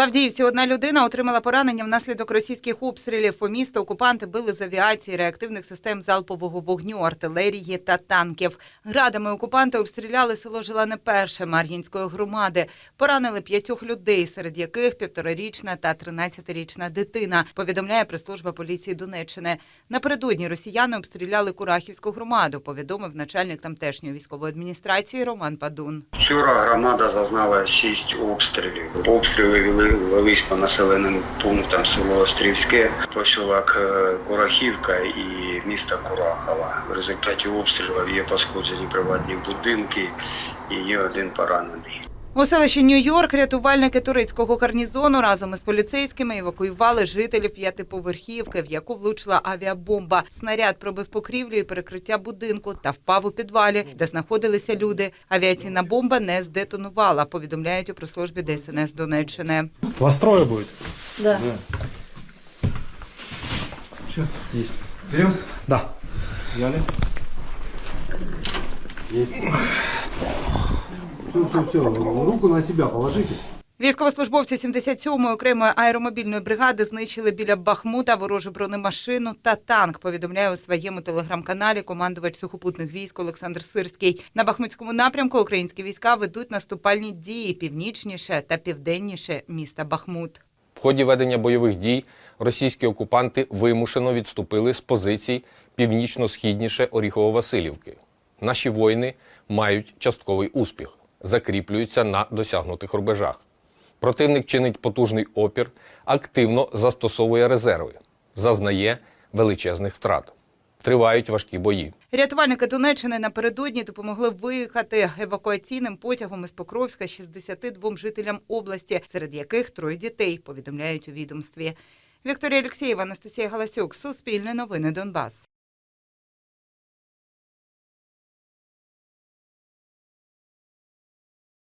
В Авдіївці одна людина отримала поранення внаслідок російських обстрілів. По місту окупанти били з авіації, реактивних систем залпового вогню, артилерії та танків. Градами окупанти обстріляли село Жилане Перше Мар'їнської громади. Поранили п'ятьох людей, серед яких півторарічна та тринадцятирічна дитина. Повідомляє прес-служба поліції Донеччини. Напередодні росіяни обстріляли Курахівську громаду. Повідомив начальник тамтешньої військової адміністрації Роман Падун. Вчора громада зазнала шість обстрілів. Обстріли вели- велись по населеним пунктам село Острівське, посілок е, Курахівка і місто Курахова. В результаті обстрілів є пошкоджені приватні будинки і є один поранений. У селищі Нью-Йорк рятувальники турецького гарнізону разом із поліцейськими евакуювали жителів п'ятиповерхівки, в яку влучила авіабомба. Снаряд пробив покрівлю і перекриття будинку та впав у підвалі, де знаходилися люди. Авіаційна бомба не здетонувала, повідомляють у прес-службі ДСНС Донеччини. Вас трое будет? Да. Есть. Берем? Да. Взяли. Есть. Все, все, все. Руку на себя положите. Військовослужбовці 77-ї окремої аеромобільної бригади знищили біля Бахмута ворожу бронемашину та танк. Повідомляє у своєму телеграм-каналі командувач сухопутних військ Олександр Сирський. На Бахмутському напрямку українські війська ведуть наступальні дії північніше та південніше міста Бахмут. В ході ведення бойових дій російські окупанти вимушено відступили з позицій північно-східніше Оріхово-Василівки. Наші воїни мають частковий успіх, закріплюються на досягнутих рубежах. Противник чинить потужний опір, активно застосовує резерви, зазнає величезних втрат. Тривають важкі бої. Рятувальники Донеччини напередодні допомогли виїхати евакуаційним потягом із Покровська 62 жителям області, серед яких троє дітей, повідомляють у відомстві. Вікторія Олексєєва, Анастасія Галасюк, Суспільне новини Донбас.